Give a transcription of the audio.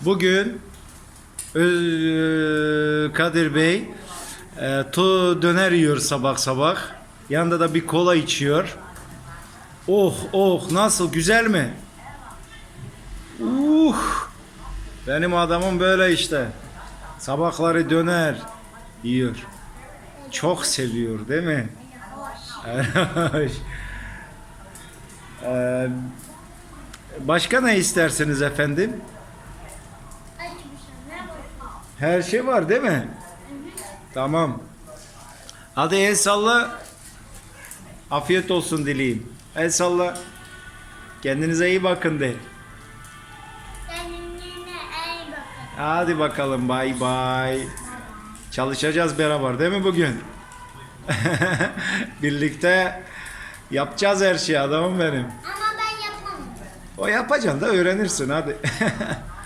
Bugün Öz- Kadir Bey e, to döner yiyor sabah sabah. Yanında da bir kola içiyor. Oh oh nasıl güzel mi? Uh! Benim adamım böyle işte. Sabahları döner yiyor. Çok seviyor değil mi? Ee, Başka ne istersiniz efendim? Her şey var değil mi? Tamam. Hadi el salla. Afiyet olsun dileyim. El salla. Kendinize iyi bakın de. Hadi bakalım bay bay. Çalışacağız beraber değil mi bugün? Birlikte yapacağız her şeyi adamım benim. Ama ben yapmam. O yapacaksın da öğrenirsin hadi.